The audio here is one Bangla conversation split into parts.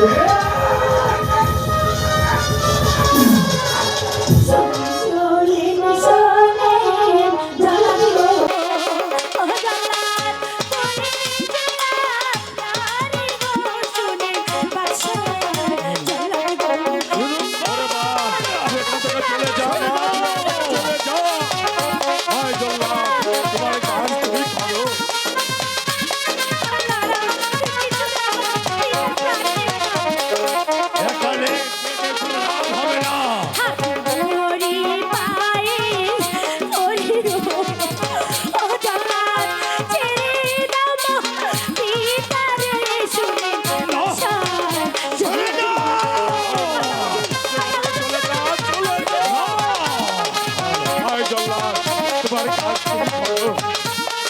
Yeah. তোমার গান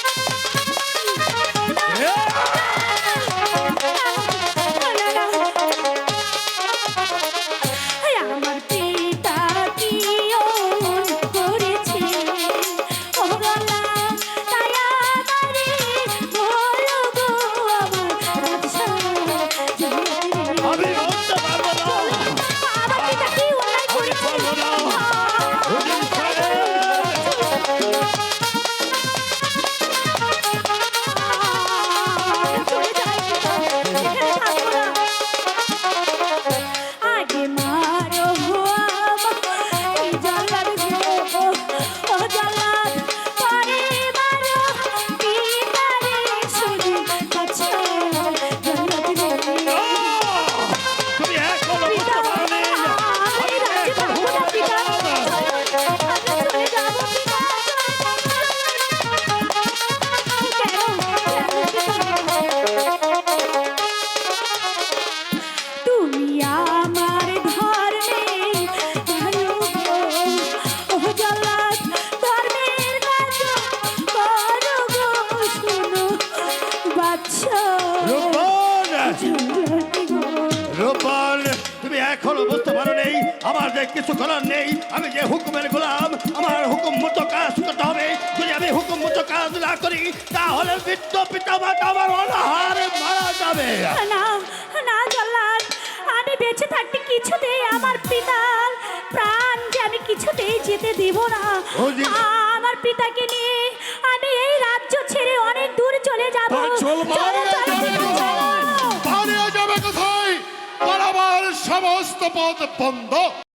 বাচ্চা রূপন, রূপন, তুমি এখনও বুঝতে পারো নেই আমার যে কিছু করার নেই আমি যে হুকুমের গোলাম আমার হুকুম মতো কাজ করতে হবে। যদি আমি হুকুম মতো কাজ না করি তাহলে বৃদ্ধ পিতা মাতা আমার অনাহারে মারা যাবে। না না জল্লাদ আমি বেঁচে থাকতে কিছুতেই আমার পিতার প্রাণ যে আমি কিছুতেই যেতে দেব না। আমার পিতাকে নিয়ে চলে? পালিয়ে যাবে কোথায়? পালাবার সমস্ত পথ বন্ধ।